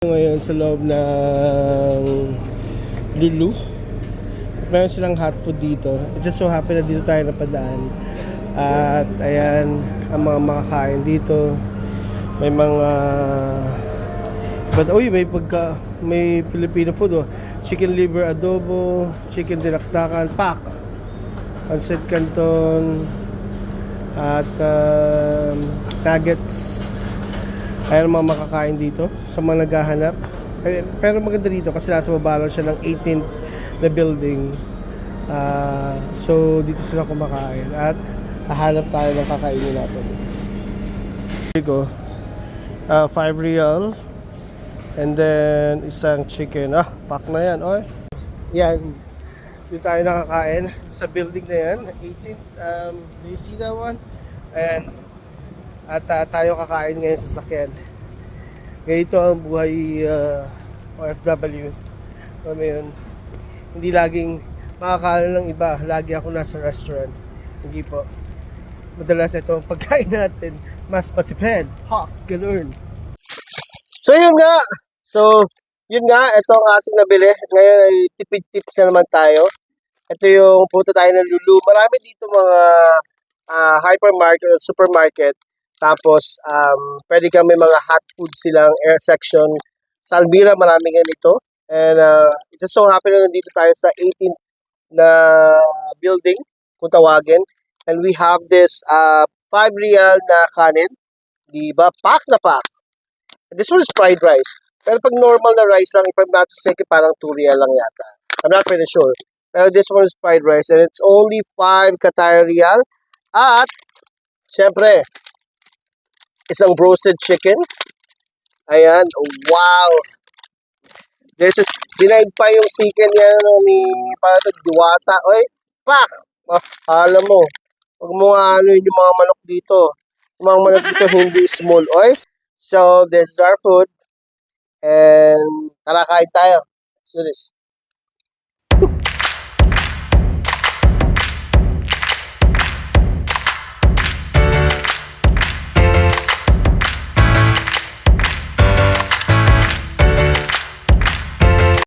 Ngayon sa loob ng Lulu. Meron silang hot food dito. It just so happen na dito tayo napadaan. At ayan, ang mga makakain dito. May mga... But, uy, may pagka... May Filipino food, oh. Chicken liver adobo, chicken dinakdakan, pak. Pancit canton, at um, nuggets. Ayan mga makakain dito sa mga naghahanap. Eh, pero maganda dito kasi nasa baba lang siya ng 18th na building. Ah, so dito sila kumakain at hahanap tayo ng kakainin natin. Ko, uh, 5 real and then isang chicken. Ah, pack na yan. Oy. Yan. Dito tayo nakakain sa building na yan. 18th, um, do you see that one? Ayan. At ah, tayo kakain ngayon sa sakyan. Ganito ang buhay ah, OFW. Mo yun, hindi laging makakala ng iba. Lagi ako nasa restaurant. Hindi po. Madalas ito ang pagkain natin. Mas matipid. Ha! Ganun. So yun nga. So, yun nga. Ito ang ating nabili. Ngayon ay tipid tips na naman tayo. Ito yung punta tayo ng Lulu. Marami dito mga ah, hypermarket o supermarket. Tapos, um, pwede kang may mga hot food silang air section. Sa Almira, marami ganito. And uh, it just so happen na nandito tayo sa 18th na building, kung tawagin. And we have this uh, 5 real na kanin. Di ba? Pack na pack. This one is fried rice. Pero pag normal na rice lang, if I'm not mistaken, parang 2 real lang yata. I'm not pretty sure. Pero this one is fried rice and it's only 5 Qatar real. At, syempre, isang roasted chicken. Ayan, wow. This is, dinaig pa yung chicken yan ano, ni, parang diwata. Oy, pak! Ah, alam mo, huwag mo nga ano yung mga manok dito. Yung mga manok dito hindi small. Oy, so this is our food. And tara kain tayo. Let's do this.